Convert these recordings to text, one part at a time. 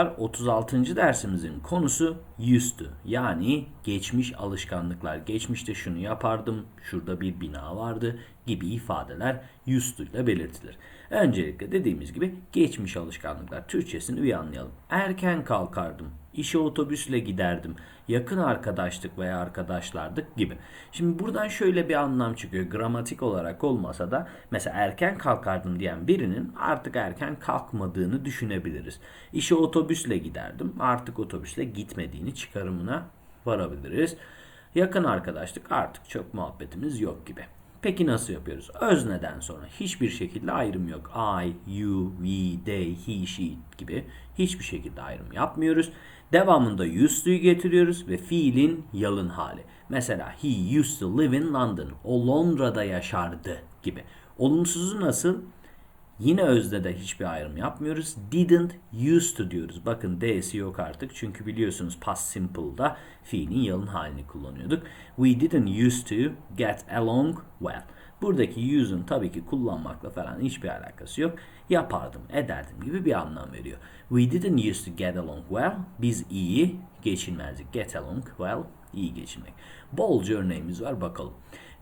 Merhabalar. 36. dersimizin konusu to. Yani geçmiş alışkanlıklar. Geçmişte şunu yapardım, şurada bir bina vardı gibi ifadeler to ile belirtilir. Öncelikle dediğimiz gibi geçmiş alışkanlıklar. Türkçesini bir anlayalım. Erken kalkardım. İşe otobüsle giderdim. Yakın arkadaşlık veya arkadaşlardık gibi. Şimdi buradan şöyle bir anlam çıkıyor. Gramatik olarak olmasa da mesela erken kalkardım diyen birinin artık erken kalkmadığını düşünebiliriz. İşe otobüsle giderdim. Artık otobüsle gitmediğini çıkarımına varabiliriz. Yakın arkadaşlık artık çok muhabbetimiz yok gibi. Peki nasıl yapıyoruz? Özneden sonra hiçbir şekilde ayrım yok. I, you, we, they, he, she gibi hiçbir şekilde ayrım yapmıyoruz. Devamında used to'yu getiriyoruz ve fiilin yalın hali. Mesela he used to live in London. O Londra'da yaşardı gibi. Olumsuzu nasıl? Yine özde de hiçbir ayrım yapmıyoruz. Didn't used to diyoruz. Bakın D'si yok artık. Çünkü biliyorsunuz past simple'da fiilin yalın halini kullanıyorduk. We didn't used to get along well. Buradaki use'un tabii ki kullanmakla falan hiçbir alakası yok. Yapardım, ederdim gibi bir anlam veriyor. We didn't used to get along well. Biz iyi geçinmezdik. Get along well, iyi geçinmek. Bolca örneğimiz var bakalım.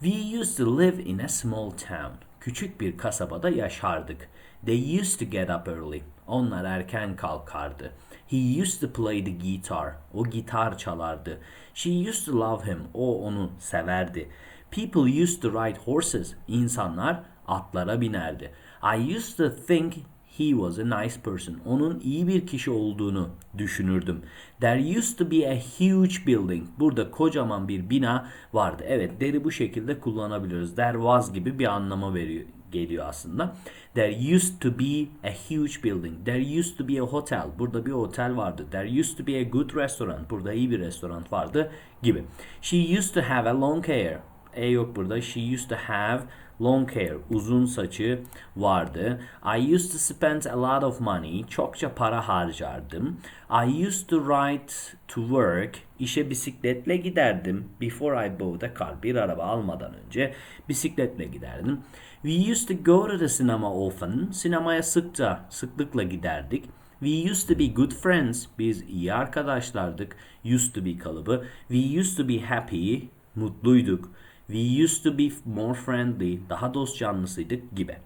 We used to live in a small town. Küçük bir kasabada yaşardık. They used to get up early. Onlar erken kalkardı. He used to play the guitar. O gitar çalardı. She used to love him. O onu severdi. People used to ride horses. İnsanlar atlara binerdi. I used to think he was a nice person. Onun iyi bir kişi olduğunu düşünürdüm. There used to be a huge building. Burada kocaman bir bina vardı. Evet, deri bu şekilde kullanabiliriz. There was gibi bir anlama veriyor geliyor aslında. There used to be a huge building. There used to be a hotel. Burada bir otel vardı. There used to be a good restaurant. Burada iyi bir restoran vardı gibi. She used to have a long hair. E yok burada. She used to have long hair. Uzun saçı vardı. I used to spend a lot of money. Çokça para harcardım. I used to ride to work. İşe bisikletle giderdim. Before I bought a car. Bir araba almadan önce bisikletle giderdim. We used to go to the cinema often. Sinemaya sıkça, sıklıkla giderdik. We used to be good friends. Biz iyi arkadaşlardık. Used to be kalıbı. We used to be happy. Mutluyduk. We used to be more friendly. Daha dost canlısıydık gibi.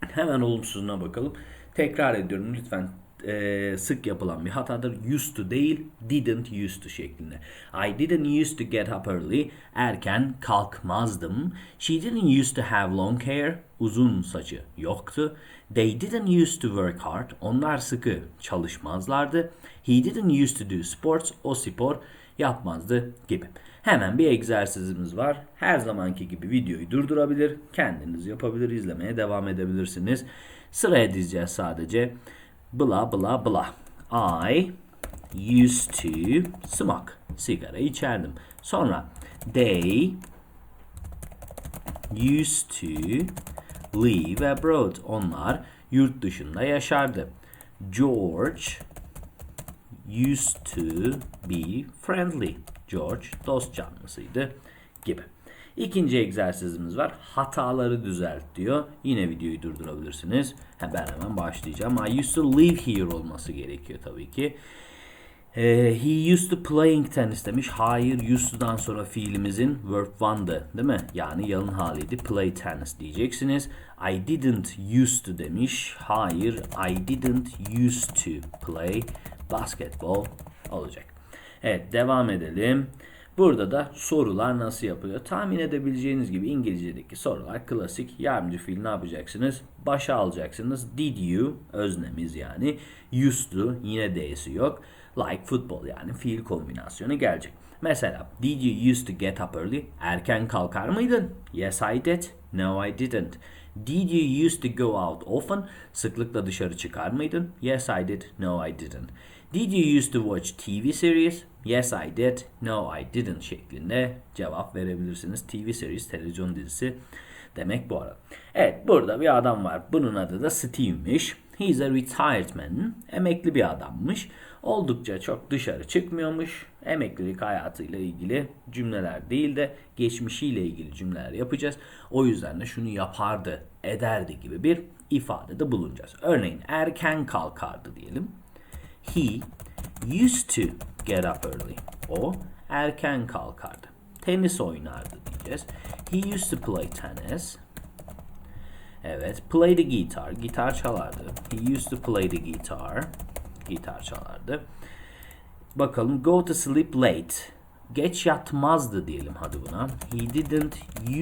Hemen olumsuzuna bakalım. Tekrar ediyorum lütfen e, sık yapılan bir hatadır. Used to değil, didn't used to şeklinde. I didn't used to get up early. Erken kalkmazdım. She didn't used to have long hair. Uzun saçı yoktu. They didn't used to work hard. Onlar sıkı çalışmazlardı. He didn't used to do sports. O spor yapmazdı gibi. Hemen bir egzersizimiz var. Her zamanki gibi videoyu durdurabilir, kendiniz yapabilir, izlemeye devam edebilirsiniz. Sıraya dizeceğiz sadece. Bla bla bla. I used to smoke. Sigara içerdim. Sonra they used to live abroad. Onlar yurt dışında yaşardı. George used to be friendly. George dost canlısıydı gibi. İkinci egzersizimiz var. Hataları düzelt diyor. Yine videoyu durdurabilirsiniz. Ha, ben hemen başlayacağım. I used to live here olması gerekiyor tabii ki. Ee, he used to playing tennis demiş. Hayır, used to'dan sonra fiilimizin verb one'dı değil mi? Yani yalın haliydi. Play tennis diyeceksiniz. I didn't used to demiş. Hayır, I didn't used to play basketball olacak. Evet, devam edelim. Burada da sorular nasıl yapılıyor? Tahmin edebileceğiniz gibi İngilizce'deki sorular klasik. Yardımcı fiil ne yapacaksınız? Başa alacaksınız. Did you öznemiz yani. Used to yine D'si yok. Like football yani fiil kombinasyonu gelecek. Mesela did you used to get up early? Erken kalkar mıydın? Yes I did. No I didn't. Did you used to go out often? Sıklıkla dışarı çıkar mıydın? Yes I did. No I didn't. Did you used to watch TV series? Yes I did. No I didn't şeklinde cevap verebilirsiniz. TV series televizyon dizisi demek bu arada. Evet burada bir adam var. Bunun adı da Steve'miş. He's a retired man. Emekli bir adammış. Oldukça çok dışarı çıkmıyormuş. Emeklilik hayatıyla ilgili cümleler değil de geçmişiyle ilgili cümleler yapacağız. O yüzden de şunu yapardı, ederdi gibi bir ifadede bulunacağız. Örneğin erken kalkardı diyelim. He used to get up early. O erken kalkardı. Tenis oynardı diyeceğiz. He used to play tennis. Evet. Play the guitar. Gitar çalardı. He used to play the guitar. Gitar çalardı. Bakalım. Go to sleep late. Geç yatmazdı diyelim hadi buna. He didn't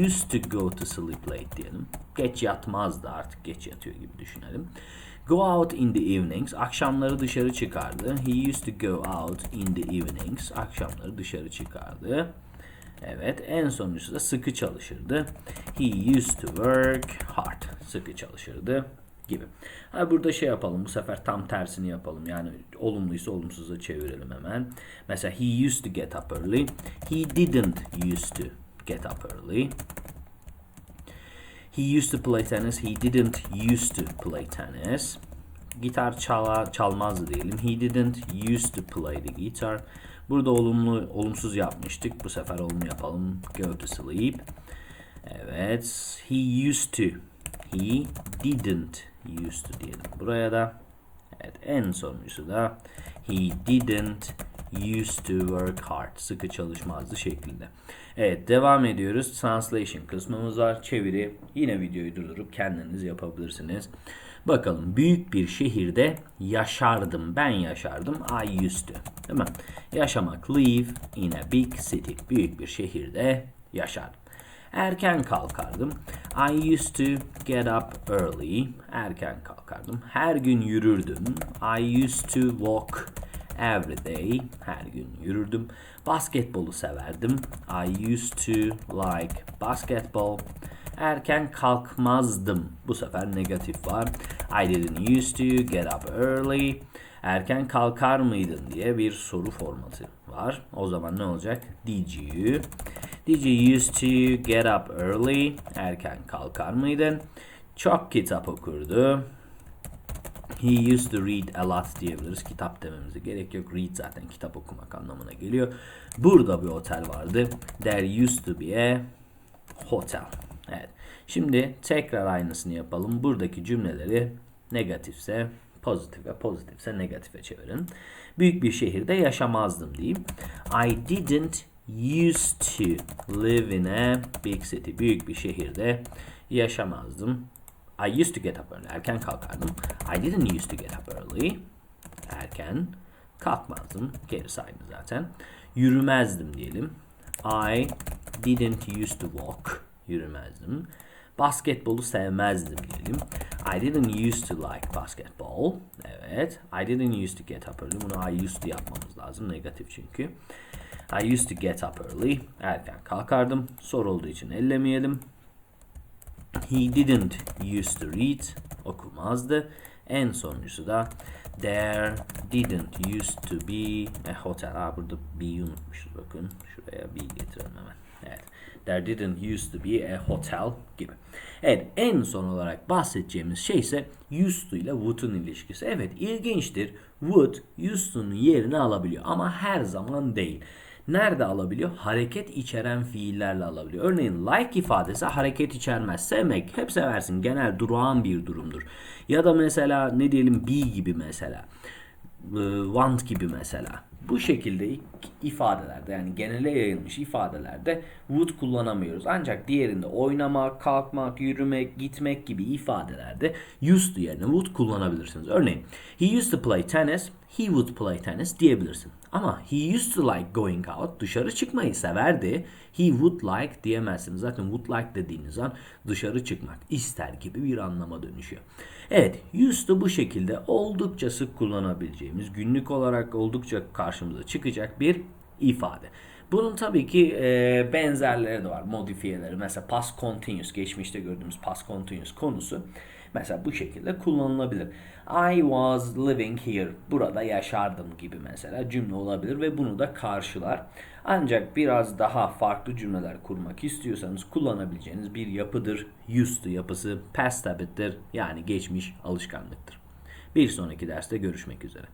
used to go to sleep late diyelim. Geç yatmazdı artık geç yatıyor gibi düşünelim. Go out in the evenings. Akşamları dışarı çıkardı. He used to go out in the evenings. Akşamları dışarı çıkardı. Evet en sonuncusu da sıkı çalışırdı. He used to work hard. Sıkı çalışırdı gibi. Ha burada şey yapalım bu sefer tam tersini yapalım. Yani olumluysa olumsuza çevirelim hemen. Mesela he used to get up early. He didn't used to get up early. He used to play tennis. He didn't used to play tennis. Gitar çala, çalmazdı diyelim. He didn't used to play the guitar. Burada olumlu, olumsuz yapmıştık. Bu sefer olumlu yapalım. Go to sleep. Evet. He used to. He didn't used to diyelim. Buraya da. Evet. En sonuncusu da. He didn't used to work hard. Sıkı çalışmazdı şeklinde. Evet. Devam ediyoruz. Translation kısmımız var. Çeviri. Yine videoyu durdurup kendiniz yapabilirsiniz. Bakalım büyük bir şehirde yaşardım. Ben yaşardım. I used to. Değil mi? Yaşamak live in a big city. Büyük bir şehirde yaşardım. Erken kalkardım. I used to get up early. Erken kalkardım. Her gün yürürdüm. I used to walk every day. Her gün yürürdüm. Basketbolu severdim. I used to like basketball. Erken kalkmazdım. Bu sefer negatif var. I didn't used to get up early. Erken kalkar mıydın diye bir soru formatı var. O zaman ne olacak? Did you? Did you used to get up early? Erken kalkar mıydın? Çok kitap okurdu. He used to read a lot diyebiliriz. Kitap dememize gerek yok. Read zaten kitap okumak anlamına geliyor. Burada bir otel vardı. There used to be a hotel. Evet. Şimdi tekrar aynısını yapalım. Buradaki cümleleri negatifse pozitife, pozitifse negatife çevirin. Büyük bir şehirde yaşamazdım diyeyim. I didn't used to live in a big city. Büyük bir şehirde yaşamazdım. I used to get up early. Erken kalkardım. I didn't used to get up early. Erken kalkmazdım. Gerisi aynı zaten. Yürümezdim diyelim. I didn't used to walk. Yürümezdim. Basketbolu sevmezdim diyelim. I didn't used to like basketball. Evet. I didn't used to get up early. Bunu I used to yapmamız lazım. Negatif çünkü. I used to get up early. Erken kalkardım. Soru olduğu için ellemeyelim. He didn't used to read. Okumazdı. En sonuncusu da There didn't used to be a hotel. Aa, burada B'yi unutmuşuz bakın. Şuraya B getirelim hemen. Evet. There didn't used to be a hotel gibi. Evet en son olarak bahsedeceğimiz şey ise used to ile would'un ilişkisi. Evet ilginçtir. Would used to'nun yerini alabiliyor ama her zaman değil. Nerede alabiliyor? Hareket içeren fiillerle alabiliyor. Örneğin like ifadesi hareket içermez. Sevmek hep seversin. Genel durağan bir durumdur. Ya da mesela ne diyelim be gibi mesela. Want gibi mesela. Bu şekilde ifadelerde yani genele yayılmış ifadelerde would kullanamıyoruz. Ancak diğerinde oynamak, kalkmak, yürümek, gitmek gibi ifadelerde used yerine would kullanabilirsiniz. Örneğin he used to play tennis, he would play tennis diyebilirsin. Ama he used to like going out, dışarı çıkmayı severdi. He would like diyemezsiniz. Zaten would like dediğiniz an dışarı çıkmak ister gibi bir anlama dönüşüyor. Evet, used to bu şekilde oldukça sık kullanabileceğimiz, günlük olarak oldukça karşımıza çıkacak bir ifade. Bunun tabii ki e, benzerleri de var, modifiyeleri. Mesela past continuous, geçmişte gördüğümüz past continuous konusu. Mesela bu şekilde kullanılabilir. I was living here. Burada yaşardım gibi mesela cümle olabilir ve bunu da karşılar. Ancak biraz daha farklı cümleler kurmak istiyorsanız kullanabileceğiniz bir yapıdır. Used to yapısı past habit'tir yani geçmiş alışkanlıktır. Bir sonraki derste görüşmek üzere.